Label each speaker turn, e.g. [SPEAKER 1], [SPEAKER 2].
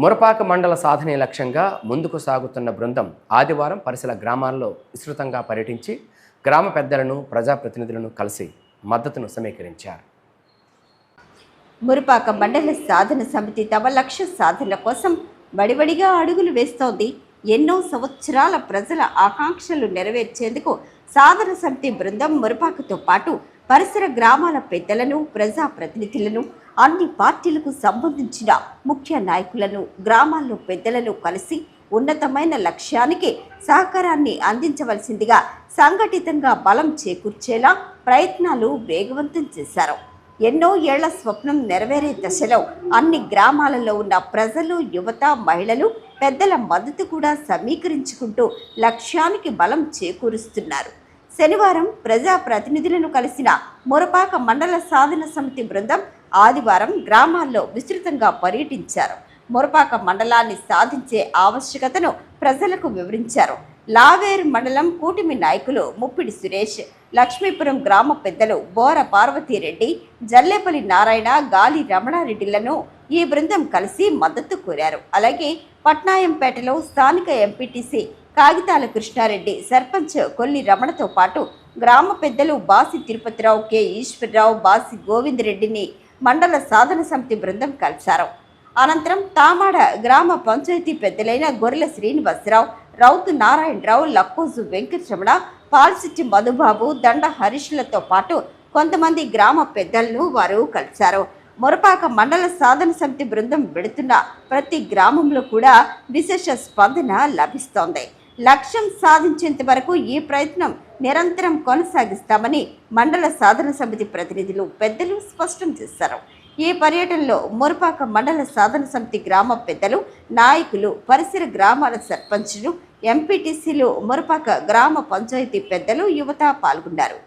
[SPEAKER 1] మురపాక మండల సాధనే లక్ష్యంగా ముందుకు సాగుతున్న బృందం ఆదివారం పరిసర గ్రామాల్లో విస్తృతంగా పర్యటించి గ్రామ పెద్దలను ప్రజాప్రతినిధులను కలిసి మద్దతును సమీకరించారు.
[SPEAKER 2] మురపాక మండల సాధన సమితి తమ లక్ష్య సాధన కోసం వడివడిగా అడుగులు వేస్తోంది. ఎన్నో సంవత్సరాల ప్రజల ఆకాంక్షలు నెరవేర్చేందుకు సాధన సమితి బృందం మురపాకతో పాటు పరిసర గ్రామాల పెద్దలను ప్రజాప్రతినిధులను అన్ని పార్టీలకు సంబంధించిన ముఖ్య నాయకులను గ్రామాల్లో పెద్దలను కలిసి ఉన్నతమైన లక్ష్యానికి సహకారాన్ని అందించవలసిందిగా సంఘటితంగా బలం చేకూర్చేలా ప్రయత్నాలు వేగవంతం చేశారు. ఎన్నో ఏళ్ళ స్వప్నం నెరవేరే దశలో అన్ని గ్రామాలలో ఉన్న ప్రజలు యువత మహిళలు పెద్దల మద్దతు కూడా సమీకరించుకుంటూ లక్ష్యానికి బలం చేకూరుస్తున్నారు. శనివారం ప్రజా ప్రతినిధులను కలిసిన మురపాక మండల సాధన సమితి బృందం ఆదివారం గ్రామాల్లో విస్తృతంగా పర్యటించారు. మురపాక మండలాన్ని సాధించే ఆవశ్యకతను ప్రజలకు వివరించారు. లావేరు మండలం కూటమి నాయకులు ముప్పిడి సురేష్ లక్ష్మీపురం గ్రామ పెద్దలు బోర పార్వతీరెడ్డి జల్లేపల్లి నారాయణ గాలి రమణారెడ్డిలను ఈ బృందం కలిసి మద్దతు కోరారు. అలాగే పట్నాయంపేటలో స్థానిక ఎంపీటీసీ కాగితాల కృష్ణారెడ్డి సర్పంచ్ కొల్లి రమణతో పాటు గ్రామ పెద్దలు బాసి తిరుపతిరావు కె. ఈశ్వరరావు బాసి గోవిందరెడ్డిని మండల సాధన సమితి బృందం కలిశారు. అనంతరం తామాడ గ్రామ పంచాయతీ పెద్దలైన గొర్రెల శ్రీనివాసరావు రౌతు నారాయణరావు లక్కోజు వెంకటరమణ పాల్సిట్టి మధుబాబు దండ హరీష్లతో పాటు కొంతమంది గ్రామ పెద్దలను వారు కలిశారు. మొరపాక మండల సాధన సమితి బృందం వెడుతున్న ప్రతి గ్రామంలో కూడా విశేష స్పందన లభిస్తోంది. లక్ష్యం సాధించేంత వరకు ఈ ప్రయత్నం నిరంతరం కొనసాగిస్తామని మండల సాధన సమితి ప్రతినిధులు పెద్దలు స్పష్టం చేశారు. ఈ పర్యటనలో మురపాక మండల సాధన సమితి గ్రామ పెద్దలు నాయకులు పరిసర గ్రామాల సర్పంచులు ఎంపీటీసీలు మురపాక గ్రామ పంచాయతీ పెద్దలు యువత పాల్గొన్నారు.